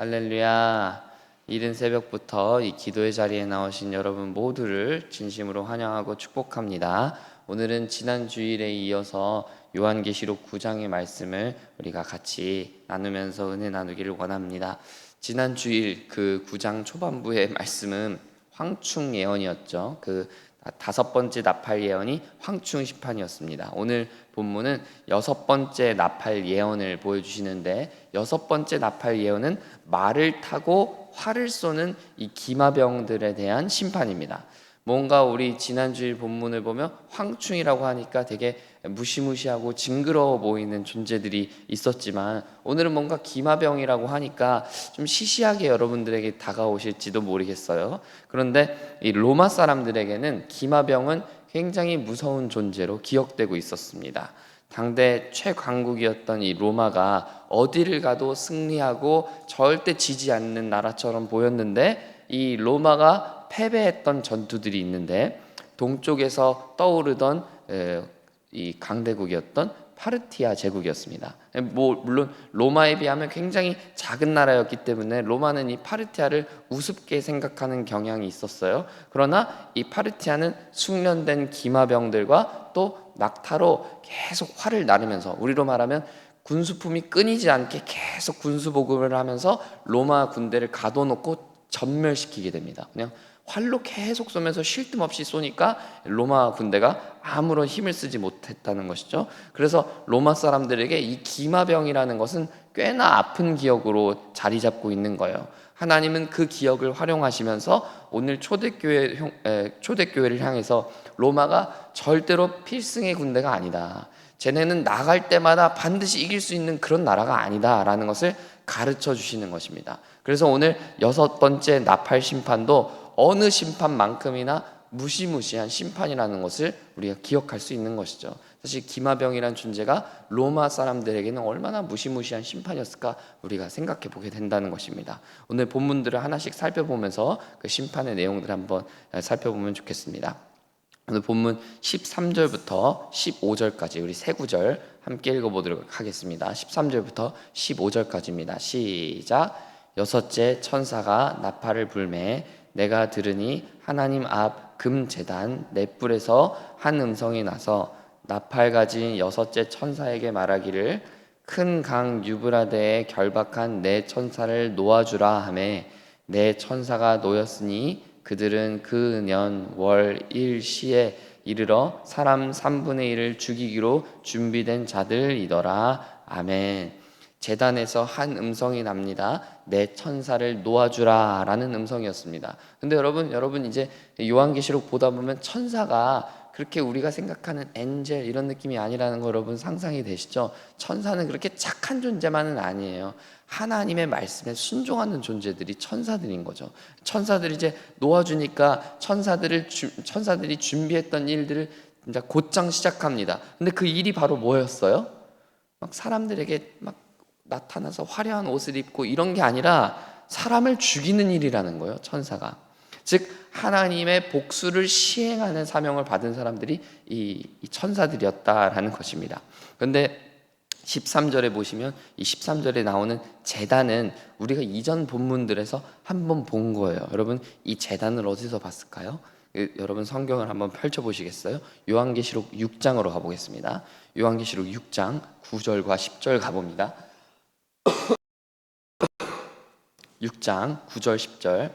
할렐루야. 이른 새벽부터 이 기도의 자리에 나오신 여러분 모두를 진심으로 환영하고 축복합니다. 오늘은 지난 주일에 이어서 요한계시록 9장의 말씀을 우리가 같이 나누면서 은혜 나누기를 원합니다. 지난 주일 그 9장 초반부의 말씀은 황충 예언이었죠. 그 다섯 번째 나팔 예언이 황충 심판이었습니다. 오늘 본문은 여섯 번째 나팔 예언을 보여주시는데 여섯 번째 나팔 예언은 말을 타고 활을 쏘는 이 기마병들에 대한 심판입니다. 뭔가 우리 지난주일 본문을 보면 황충이라고 하니까 되게 무시무시하고 징그러워 보이는 존재들이 있었지만 오늘은 뭔가 기마병이라고 하니까 좀 시시하게 여러분들에게 다가오실지도 모르겠어요. 그런데 이 로마 사람들에게는 기마병은 굉장히 무서운 존재로 기억되고 있었습니다. 당대 최강국이었던 이 로마가 어디를 가도 승리하고 절대 지지 않는 나라처럼 보였는데 이 로마가 패배했던 전투들이 있는데 동쪽에서 떠오르던 에, 이 강대국이었던 파르티아 제국이었습니다. 뭐 물론 로마에 비하면 굉장히 작은 나라였기 때문에 로마는 이 파르티아를 우습게 생각하는 경향이 있었어요. 그러나 이 파르티아는 숙련된 기마병들과 또 낙타로 계속 활을 나르면서 우리로 말하면 군수품이 끊이지 않게 계속 군수 보급을 하면서 로마 군대를 가둬놓고 전멸시키게 됩니다. 그냥 활로 계속 쏘면서 쉴 틈 없이 쏘니까 로마 군대가 아무런 힘을 쓰지 못했다는 것이죠. 그래서 로마 사람들에게 이 기마병이라는 것은 꽤나 아픈 기억으로 자리 잡고 있는 거예요. 하나님은 그 기억을 활용하시면서 오늘 초대교회 초대교회를 향해서 로마가 절대로 필승의 군대가 아니다. 쟤네는 나갈 때마다 반드시 이길 수 있는 그런 나라가 아니다라는 것을 가르쳐 주시는 것입니다. 그래서 오늘 여섯 번째 나팔 심판도 어느 심판만큼이나 무시무시한 심판이라는 것을 우리가 기억할 수 있는 것이죠. 사실 기마병이란 존재가 로마 사람들에게는 얼마나 무시무시한 심판이었을까 우리가 생각해 보게 된다는 것입니다. 오늘 본문들을 하나씩 살펴보면서 그 심판의 내용들을 한번 살펴보면 좋겠습니다. 오늘 본문 13절부터 15절까지 우리 세 구절 함께 읽어보도록 하겠습니다. 13절부터 15절까지입니다. 시작. 여섯째 천사가 나팔을 불매 내가 들으니 하나님 앞 금재단 넷불에서 한 음성이 나서 나팔 가진 여섯째 천사에게 말하기를 큰 강 유브라데에 결박한 내 천사를 놓아주라 하매 내 천사가 놓였으니 그들은 그년 월 일시에 이르러 사람 3분의 1을 죽이기로 준비된 자들이더라. 아멘. 재단에서 한 음성이 납니다. 내 천사를 놓아주라라는 음성이었습니다. 근데 여러분, 여러분 이제 요한계시록 보다 보면 천사가 그렇게 우리가 생각하는 엔젤 이런 느낌이 아니라는 거 여러분 상상이 되시죠? 천사는 그렇게 착한 존재만은 아니에요. 하나님의 말씀에 순종하는 존재들이 천사들인 거죠. 천사들이 이제 놓아주니까 천사들을 천사들이 준비했던 일들을 진짜 곧장 시작합니다. 근데 그 일이 바로 뭐였어요? 막 사람들에게 막 나타나서 화려한 옷을 입고 이런 게 아니라 사람을 죽이는 일이라는 거예요. 천사가. 즉 하나님의 복수를 시행하는 사명을 받은 사람들이 이, 이 천사들이었다라는 것입니다. 그런데 13절에 보시면 이 13절에 나오는 재단은 우리가 이전 본문들에서 한번 본 거예요. 여러분 이 재단을 어디서 봤을까요? 그, 여러분 성경을 한번 펼쳐 보시겠어요? 요한계시록 6장으로 가보겠습니다. 요한계시록 6장 9절과 10절 가봅니다. 6장 9절 10절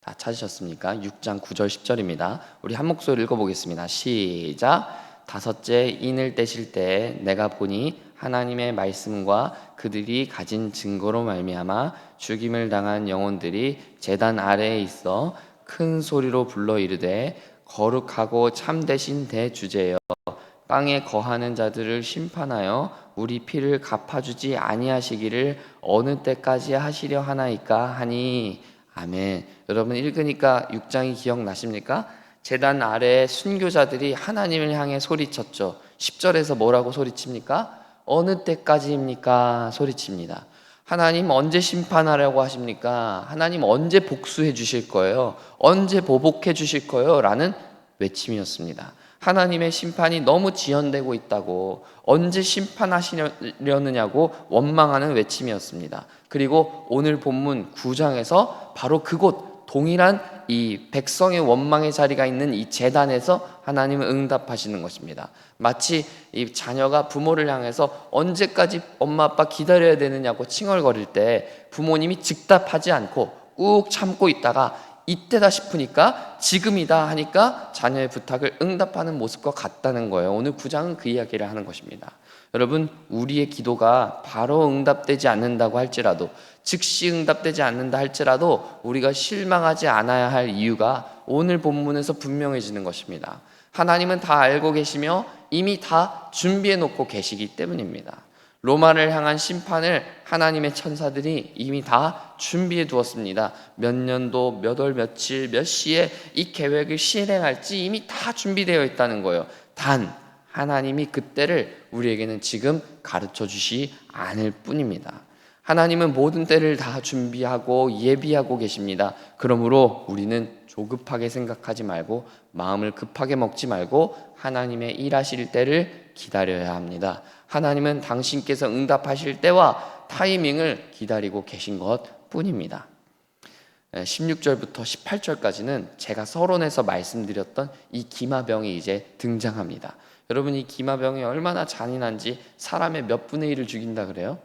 다 찾으셨습니까? 6장 9절 10절입니다. 우리 한 목소리 읽어보겠습니다. 시작. 다섯째 인을 떼실 때 내가 보니 하나님의 말씀과 그들이 가진 증거로 말미암아 죽임을 당한 영혼들이 제단 아래에 있어 큰 소리로 불러 이르되 거룩하고 참되신 대주제여 땅에 거하는 자들을 심판하여 우리 피를 갚아주지 아니하시기를 어느 때까지 하시려 하나이까 하니 아멘. 여러분 읽으니까 6장이 기억나십니까? 재단 아래 순교자들이 하나님을 향해 소리쳤죠. 10절에서 뭐라고 소리칩니까? 어느 때까지입니까? 소리칩니다. 하나님 언제 심판하려고 하십니까? 하나님 언제 복수해 주실 거예요? 언제 보복해 주실 거예요? 라는 외침이었습니다. 하나님의 심판이 너무 지연되고 있다고 언제 심판하시려느냐고 원망하는 외침이었습니다. 그리고 오늘 본문 9장에서 바로 그곳 동일한 이 백성의 원망의 자리가 있는 이 재단에서 하나님은 응답하시는 것입니다. 마치 이 자녀가 부모를 향해서 언제까지 엄마 아빠 기다려야 되느냐고 칭얼거릴 때 부모님이 즉답하지 않고 꾹 참고 있다가 이때다 싶으니까 지금이다 하니까 자녀의 부탁을 응답하는 모습과 같다는 거예요. 오늘 구장은 그 이야기를 하는 것입니다. 여러분, 우리의 기도가 바로 응답되지 않는다고 할지라도 즉시 응답되지 않는다 할지라도 우리가 실망하지 않아야 할 이유가 오늘 본문에서 분명해지는 것입니다. 하나님은 다 알고 계시며 이미 다 준비해 놓고 계시기 때문입니다. 로마를 향한 심판을 하나님의 천사들이 이미 다 준비해 두었습니다. 몇 년도, 몇 월, 며칠, 몇 시에 이 계획을 실행할지 이미 다 준비되어 있다는 거예요. 단, 하나님이 그때를 우리에게는 지금 가르쳐 주시 않을 뿐입니다. 하나님은 모든 때를 다 준비하고 예비하고 계십니다. 그러므로 우리는 조급하게 생각하지 말고 마음을 급하게 먹지 말고 하나님의 일하실 때를 기다려야 합니다. 하나님은 당신께서 응답하실 때와 타이밍을 기다리고 계신 것 뿐입니다. 16절부터 18절까지는 제가 서론에서 말씀드렸던 이 기마병이 이제 등장합니다. 여러분 이 기마병이 얼마나 잔인한지 사람의 몇 분의 1을 죽인다 그래요?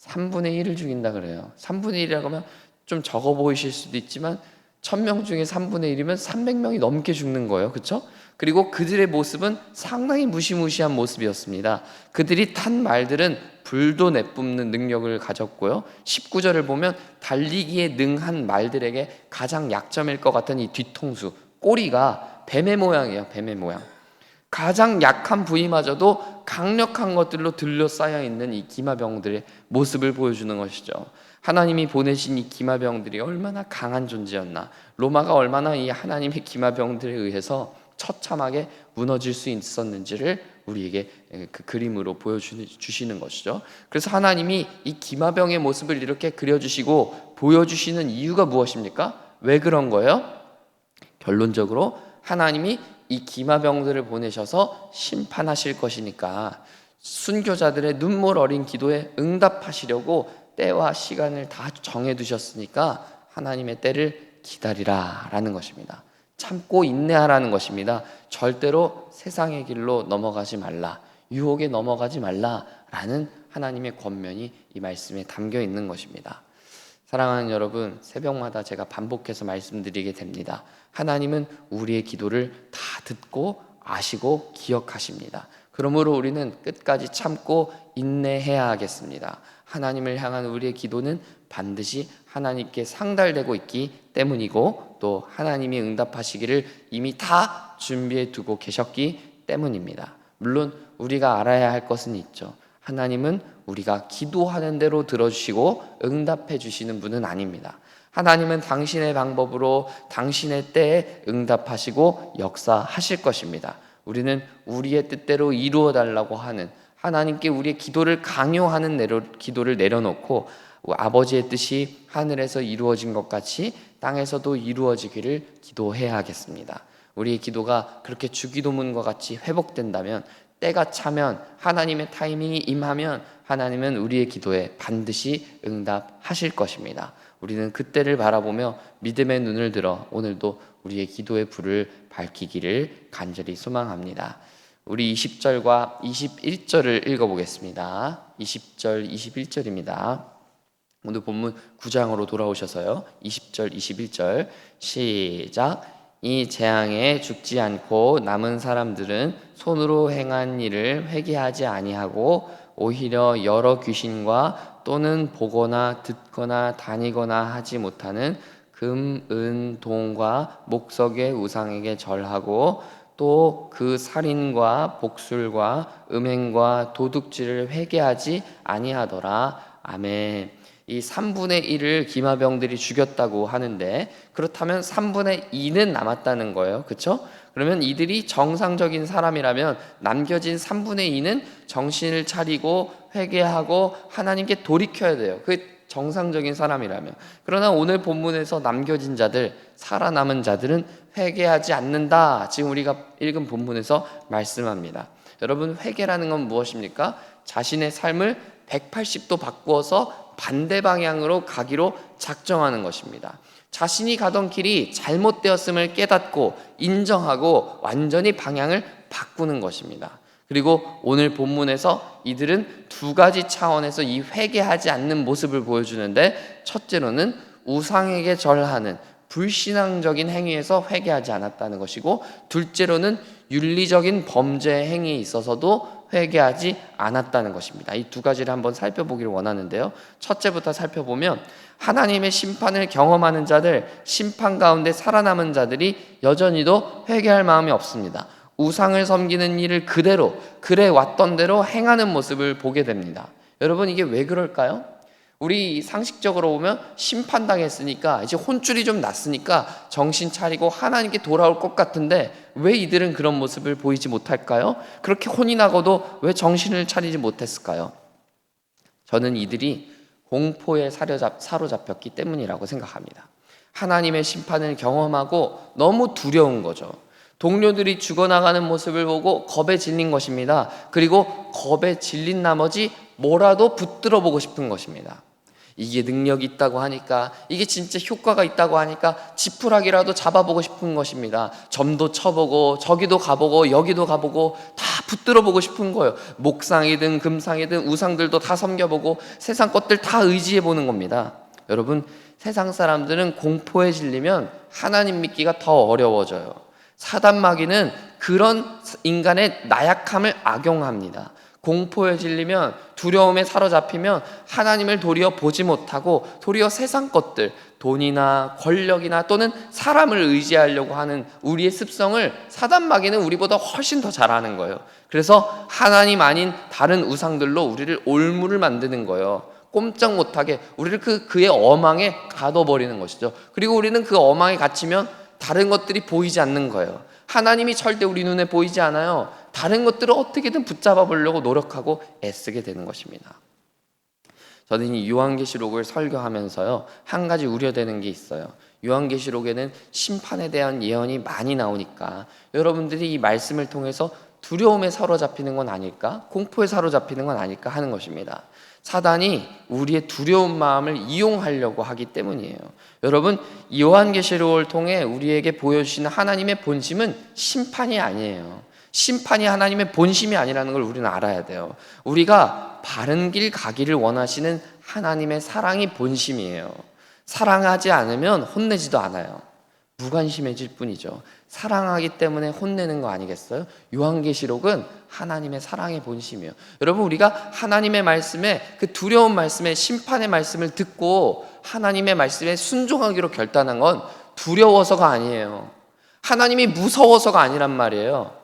3분의 1을 죽인다 그래요. 3분의 1이라고 하면 좀 적어 보이실 수도 있지만 1000명 중에 3분의 1이면 300명이 넘게 죽는 거예요. 그렇죠? 그리고 그들의 모습은 상당히 무시무시한 모습이었습니다. 그들이 탄 말들은 불도 내뿜는 능력을 가졌고요. 19절을 보면 달리기에 능한 말들에게 가장 약점일 것 같은 이 뒤통수, 꼬리가 뱀의 모양이에요. 뱀의 모양. 가장 약한 부위마저도 강력한 것들로 둘러싸여 있는 이 기마병들의 모습을 보여주는 것이죠. 하나님이 보내신 이 기마병들이 얼마나 강한 존재였나. 로마가 얼마나 이 하나님의 기마병들에 의해서 처참하게 무너질 수 있었는지를 우리에게 그 그림으로 보여주시는 것이죠. 그래서 하나님이 이 기마병의 모습을 이렇게 그려주시고 보여주시는 이유가 무엇입니까? 왜 그런 거예요? 결론적으로 하나님이 이 기마병들을 보내셔서 심판하실 것이니까 순교자들의 눈물 어린 기도에 응답하시려고 때와 시간을 다 정해 두셨으니까 하나님의 때를 기다리라라는 것입니다. 참고 인내하라는 것입니다. 절대로 세상의 길로 넘어가지 말라. 유혹에 넘어가지 말라라는 하나님의 권면이 이 말씀에 담겨 있는 것입니다. 사랑하는 여러분, 새벽마다 제가 반복해서 말씀드리게 됩니다. 하나님은 우리의 기도를 다 듣고 아시고 기억하십니다. 그러므로 우리는 끝까지 참고 인내해야 하겠습니다. 하나님을 향한 우리의 기도는 반드시 하나님께 상달되고 있기 때문이고 또 하나님이 응답하시기를 이미 다 준비해 두고 계셨기 때문입니다. 물론 우리가 알아야 할 것은 있죠. 하나님은 우리가 기도하는 대로 들어주시고 응답해 주시는 분은 아닙니다. 하나님은 당신의 방법으로 당신의 때에 응답하시고 역사하실 것입니다. 우리는 우리의 뜻대로 이루어 달라고 하는 하나님께 우리의 기도를 강요하는 내려, 기도를 내려놓고 아버지의 뜻이 하늘에서 이루어진 것 같이 땅에서도 이루어지기를 기도해야 하겠습니다. 우리의 기도가 그렇게 주기도문과 같이 회복된다면 때가 차면 하나님의 타이밍이 임하면 하나님은 우리의 기도에 반드시 응답하실 것입니다. 우리는 그때를 바라보며 믿음의 눈을 들어 오늘도 우리의 기도의 불을 밝히기를 간절히 소망합니다. 우리 20절과 21절을 읽어보겠습니다. 20절, 21절입니다. 오늘 본문 9장으로 돌아오셔서요. 20절, 21절 시작. 이 재앙에 죽지 않고 남은 사람들은 손으로 행한 일을 회개하지 아니하고 오히려 여러 귀신과 또는 보거나 듣거나 다니거나 하지 못하는 금, 은, 동과 목석의 우상에게 절하고 또 그 살인과 복술과 음행과 도둑질을 회개하지 아니하더라. 아멘. 이 3분의 1을 기마병들이 죽였다고 하는데 그렇다면 3분의 2는 남았다는 거예요. 그렇죠? 그러면 이들이 정상적인 사람이라면 남겨진 3분의 2는 정신을 차리고 회개하고 하나님께 돌이켜야 돼요. 그 정상적인 사람이라면 그러나 오늘 본문에서 남겨진 자들 살아남은 자들은 회개하지 않는다. 지금 우리가 읽은 본문에서 말씀합니다. 여러분 회개라는 건 무엇입니까? 자신의 삶을 180도 바꾸어서 반대 방향으로 가기로 작정하는 것입니다. 자신이 가던 길이 잘못되었음을 깨닫고 인정하고 완전히 방향을 바꾸는 것입니다. 그리고 오늘 본문에서 이들은 두 가지 차원에서 이 회개하지 않는 모습을 보여주는데 첫째로는 우상에게 절하는 불신앙적인 행위에서 회개하지 않았다는 것이고 둘째로는 윤리적인 범죄 행위에 있어서도 회개하지 않았다는 것입니다. 이 두 가지를 한번 살펴보기를 원하는데요. 첫째부터 살펴보면 하나님의 심판을 경험하는 자들, 심판 가운데 살아남은 자들이 여전히도 회개할 마음이 없습니다. 우상을 섬기는 일을 그대로 그래 왔던 대로 행하는 모습을 보게 됩니다. 여러분 이게 왜 그럴까요? 우리 상식적으로 보면 심판당했으니까 이제 혼쭐이 좀 났으니까 정신 차리고 하나님께 돌아올 것 같은데 왜 이들은 그런 모습을 보이지 못할까요? 그렇게 혼이 나고도 왜 정신을 차리지 못했을까요? 저는 이들이 공포에 사로잡, 사로잡혔기 때문이라고 생각합니다. 하나님의 심판을 경험하고 너무 두려운 거죠. 동료들이 죽어나가는 모습을 보고 겁에 질린 것입니다. 그리고 겁에 질린 나머지 뭐라도 붙들어 보고 싶은 것입니다. 이게 능력이 있다고 하니까 이게 진짜 효과가 있다고 하니까 지푸라기라도 잡아보고 싶은 것입니다. 점도 쳐보고 저기도 가보고 여기도 가보고 다 붙들어 보고 싶은 거예요. 목상이든 금상이든 우상들도 다 섬겨보고 세상 것들 다 의지해 보는 겁니다. 여러분 세상 사람들은 공포에 질리면 하나님 믿기가 더 어려워져요. 사단 마귀는 그런 인간의 나약함을 악용합니다. 공포에 질리면 두려움에 사로잡히면 하나님을 도리어 보지 못하고 도리어 세상 것들, 돈이나 권력이나 또는 사람을 의지하려고 하는 우리의 습성을 사단 마귀는 우리보다 훨씬 더 잘하는 거예요. 그래서 하나님 아닌 다른 우상들로 우리를 올무를 만드는 거예요. 꼼짝 못하게 우리를 그 그의 어망에 가둬버리는 것이죠. 그리고 우리는 그 어망에 갇히면 다른 것들이 보이지 않는 거예요. 하나님이 절대 우리 눈에 보이지 않아요. 다른 것들을 어떻게든 붙잡아 보려고 노력하고 애쓰게 되는 것입니다. 저는 이 요한계시록을 설교하면서요 한 가지 우려되는 게 있어요. 요한계시록에는 심판에 대한 예언이 많이 나오니까 여러분들이 이 말씀을 통해서 두려움에 사로잡히는 건 아닐까, 공포에 사로잡히는 건 아닐까 하는 것입니다. 사단이 우리의 두려운 마음을 이용하려고 하기 때문이에요. 여러분, 요한계시록을 통해 우리에게 보여주시는 하나님의 본심은 심판이 아니에요. 심판이 하나님의 본심이 아니라는 걸 우리는 알아야 돼요. 우리가 바른 길 가기를 원하시는 하나님의 사랑이 본심이에요. 사랑하지 않으면 혼내지도 않아요. 무관심해질 뿐이죠. 사랑하기 때문에 혼내는 거 아니겠어요? 요한계시록은 하나님의 사랑의 본심이에요. 여러분 우리가 하나님의 말씀에 그 두려운 말씀에 심판의 말씀을 듣고 하나님의 말씀에 순종하기로 결단한 건 두려워서가 아니에요. 하나님이 무서워서가 아니란 말이에요.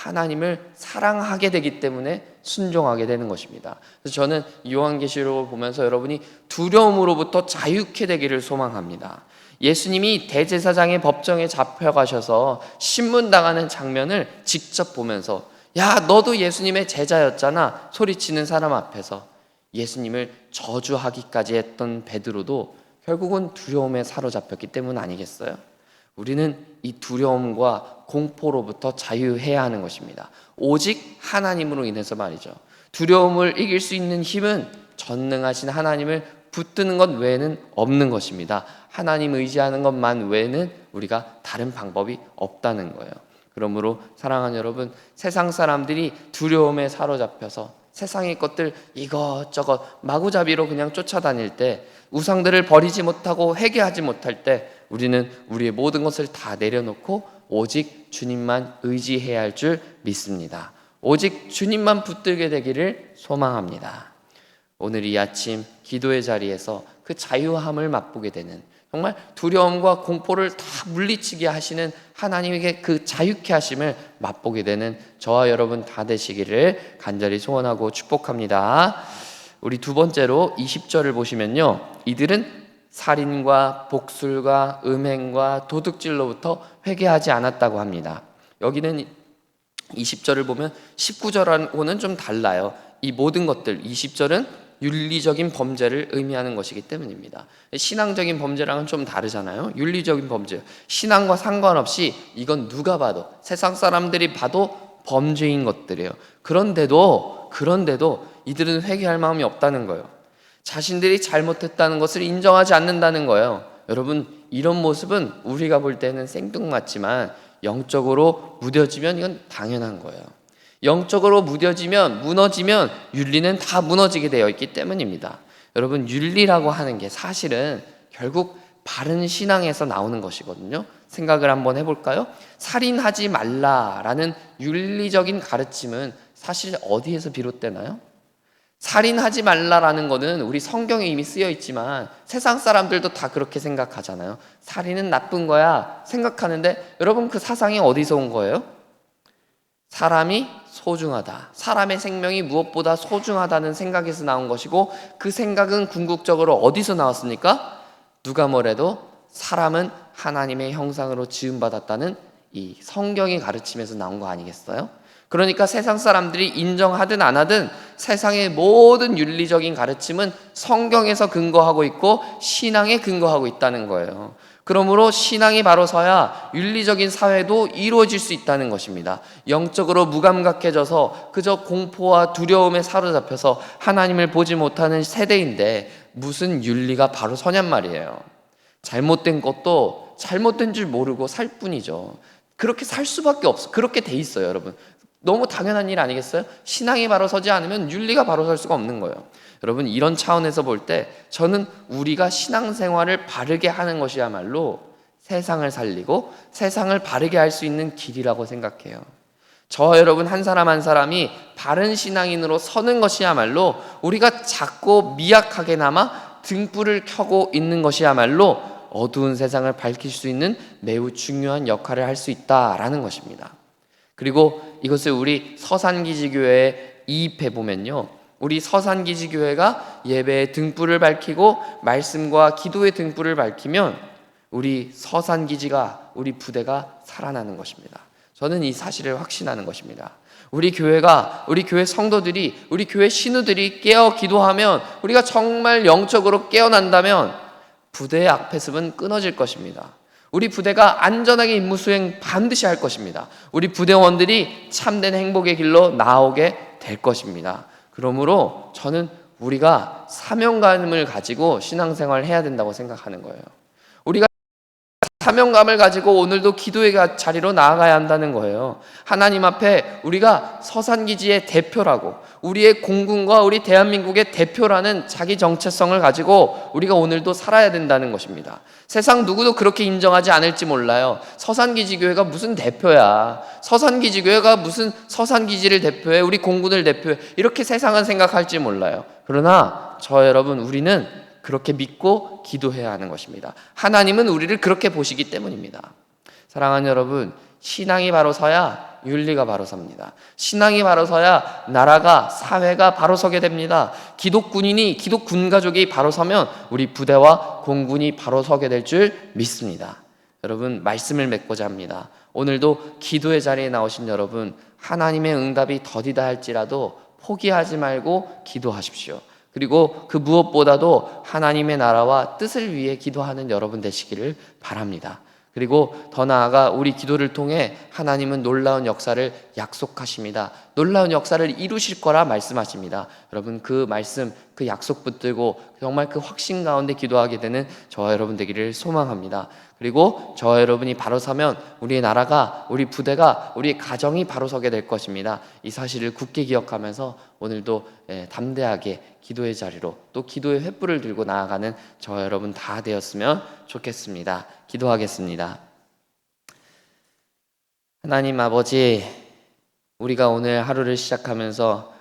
하나님을 사랑하게 되기 때문에 순종하게 되는 것입니다. 그래서 저는 요한계시록을 보면서 여러분이 두려움으로부터 자유케 되기를 소망합니다. 예수님이 대제사장의 법정에 잡혀가셔서 신문당하는 장면을 직접 보면서 야 너도 예수님의 제자였잖아 소리치는 사람 앞에서 예수님을 저주하기까지 했던 베드로도 결국은 두려움에 사로잡혔기 때문 아니겠어요? 우리는 이 두려움과 공포로부터 자유해야 하는 것입니다. 오직 하나님으로 인해서 말이죠. 두려움을 이길 수 있는 힘은 전능하신 하나님을 붙드는 것 외에는 없는 것입니다. 하나님 의지하는 것만 외에는 우리가 다른 방법이 없다는 거예요. 그러므로 사랑하는 여러분, 세상 사람들이 두려움에 사로잡혀서 세상의 것들 이것저것 마구잡이로 그냥 쫓아다닐 때 우상들을 버리지 못하고 회개하지 못할 때 우리는 우리의 모든 것을 다 내려놓고 오직 주님만 의지해야 할 줄 믿습니다. 오직 주님만 붙들게 되기를 소망합니다. 오늘 이 아침 기도의 자리에서 그 자유함을 맛보게 되는 정말 두려움과 공포를 다 물리치게 하시는 하나님에게 그 자유케 하심을 맛보게 되는 저와 여러분 다 되시기를 간절히 소원하고 축복합니다. 우리 두 번째로 20절을 보시면요. 이들은 살인과 복술과 음행과 도둑질로부터 회개하지 않았다고 합니다. 여기는 20절을 보면 19절하고는 좀 달라요. 이 모든 것들 20절은 윤리적인 범죄를 의미하는 것이기 때문입니다. 신앙적인 범죄랑은 좀 다르잖아요. 윤리적인 범죄. 신앙과 상관없이 이건 누가 봐도 세상 사람들이 봐도 범죄인 것들이에요. 그런데도 그런데도 이들은 회개할 마음이 없다는 거예요. 자신들이 잘못했다는 것을 인정하지 않는다는 거예요. 여러분 이런 모습은 우리가 볼 때는 생뚱맞지만 영적으로 무뎌지면 이건 당연한 거예요. 영적으로 무뎌지면 무너지면 윤리는 다 무너지게 되어 있기 때문입니다. 여러분 윤리라고 하는 게 사실은 결국 바른 신앙에서 나오는 것이거든요. 생각을 한번 해볼까요? 살인하지 말라라는 윤리적인 가르침은 사실 어디에서 비롯되나요? 살인하지 말라라는 거는 우리 성경에 이미 쓰여 있지만 세상 사람들도 다 그렇게 생각하잖아요. 살인은 나쁜 거야 생각하는데 여러분 그 사상이 어디서 온 거예요? 사람이 소중하다. 사람의 생명이 무엇보다 소중하다는 생각에서 나온 것이고 그 생각은 궁극적으로 어디서 나왔습니까? 누가 뭐래도 사람은 하나님의 형상으로 지음받았다는 이 성경의 가르침에서 나온 거 아니겠어요? 그러니까 세상 사람들이 인정하든 안 하든 세상의 모든 윤리적인 가르침은 성경에서 근거하고 있고 신앙에 근거하고 있다는 거예요. 그러므로 신앙이 바로 서야 윤리적인 사회도 이루어질 수 있다는 것입니다. 영적으로 무감각해져서 그저 공포와 두려움에 사로잡혀서 하나님을 보지 못하는 세대인데 무슨 윤리가 바로 서냔 말이에요. 잘못된 것도 잘못된 줄 모르고 살 뿐이죠. 그렇게 살 수밖에 없어. 그렇게 돼 있어요, 여러분. 너무 당연한 일 아니겠어요? 신앙이 바로 서지 않으면 윤리가 바로 설 수가 없는 거예요. 여러분 이런 차원에서 볼 때 저는 우리가 신앙생활을 바르게 하는 것이야말로 세상을 살리고 세상을 바르게 할 수 있는 길이라고 생각해요. 저 여러분 한 사람 한 사람이 바른 신앙인으로 서는 것이야말로 우리가 작고 미약하게나마 등불을 켜고 있는 것이야말로 어두운 세상을 밝힐 수 있는 매우 중요한 역할을 할 수 있다라는 것입니다. 그리고 이것을 우리 서산기지교회에 이입해 보면요. 우리 서산기지교회가 예배의 등불을 밝히고 말씀과 기도의 등불을 밝히면 우리 서산기지가 우리 부대가 살아나는 것입니다. 저는 이 사실을 확신하는 것입니다. 우리 교회가 우리 교회 성도들이 우리 교회 신우들이 깨어 기도하면 우리가 정말 영적으로 깨어난다면 부대의 악패습은 끊어질 것입니다. 우리 부대가 안전하게 임무 수행 반드시 할 것입니다. 우리 부대원들이 참된 행복의 길로 나오게 될 것입니다. 그러므로 저는 우리가 사명감을 가지고 신앙생활을 해야 된다고 생각하는 거예요. 사명감을 가지고 오늘도 기도의 자리로 나아가야 한다는 거예요. 하나님 앞에 우리가 서산기지의 대표라고 우리의 공군과 우리 대한민국의 대표라는 자기 정체성을 가지고 우리가 오늘도 살아야 된다는 것입니다. 세상 누구도 그렇게 인정하지 않을지 몰라요. 서산기지교회가 무슨 대표야. 서산기지교회가 무슨 서산기지를 대표해. 우리 공군을 대표해. 이렇게 세상은 생각할지 몰라요. 그러나 저 여러분 우리는 그렇게 믿고 기도해야 하는 것입니다. 하나님은 우리를 그렇게 보시기 때문입니다. 사랑하는 여러분, 신앙이 바로 서야 윤리가 바로 섭니다. 신앙이 바로 서야 나라가 사회가 바로 서게 됩니다. 기독군인이 기독군 가족이 바로 서면 우리 부대와 공군이 바로 서게 될 줄 믿습니다. 여러분 말씀을 맺고자 합니다. 오늘도 기도의 자리에 나오신 여러분 하나님의 응답이 더디다 할지라도 포기하지 말고 기도하십시오. 그리고 그 무엇보다도 하나님의 나라와 뜻을 위해 기도하는 여러분 되시기를 바랍니다. 그리고 더 나아가 우리 기도를 통해 하나님은 놀라운 역사를 약속하십니다. 놀라운 역사를 이루실 거라 말씀하십니다. 여러분 그 말씀, 그 약속 붙들고 정말 그 확신 가운데 기도하게 되는 저와 여러분 되기를 소망합니다. 그리고 저와 여러분이 바로 서면 우리의 나라가, 우리 부대가, 우리 가정이 바로 서게 될 것입니다. 이 사실을 굳게 기억하면서 오늘도 예, 담대하게 기도의 자리로 또 기도의 횃불을 들고 나아가는 저와 여러분 다 되었으면 좋겠습니다. 기도하겠습니다. 하나님 아버지, 우리가 오늘 하루를 시작하면서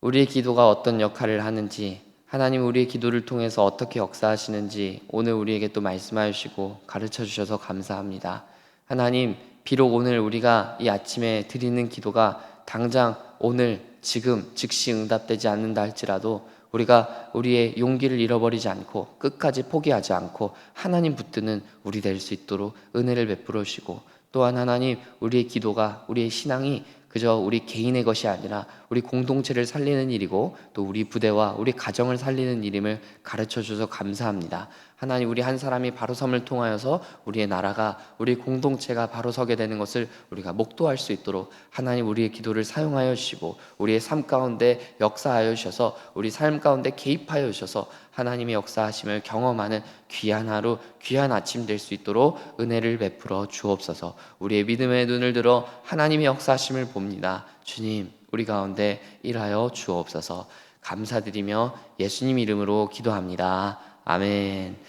우리의 기도가 어떤 역할을 하는지 하나님 우리의 기도를 통해서 어떻게 역사하시는지 오늘 우리에게 또 말씀해 주시고 가르쳐 주셔서 감사합니다. 하나님, 비록 오늘 우리가 이 아침에 드리는 기도가 당장 오늘 지금 즉시 응답되지 않는다 할지라도 우리가 우리의 용기를 잃어버리지 않고 끝까지 포기하지 않고 하나님 붙드는 우리 될 수 있도록 은혜를 베풀어 주시고 또한 하나님 우리의 기도가 우리의 신앙이 그저 우리 개인의 것이 아니라 우리 공동체를 살리는 일이고 또 우리 부대와 우리 가정을 살리는 일임을 가르쳐 주셔서 감사합니다. 하나님 우리 한 사람이 바로 섬을 통하여서 우리의 나라가 우리 공동체가 바로 서게 되는 것을 우리가 목도할 수 있도록 하나님 우리의 기도를 사용하여 주시고 우리의 삶 가운데 역사하여 주셔서 우리 삶 가운데 개입하여 주셔서 하나님의 역사하심을 경험하는 귀한 하루 귀한 아침 될 수 있도록 은혜를 베풀어 주옵소서. 우리의 믿음의 눈을 들어 하나님의 역사하심을 봅니다. 주님 우리 가운데 일하여 주옵소서. 감사드리며 예수님 이름으로 기도합니다. 아멘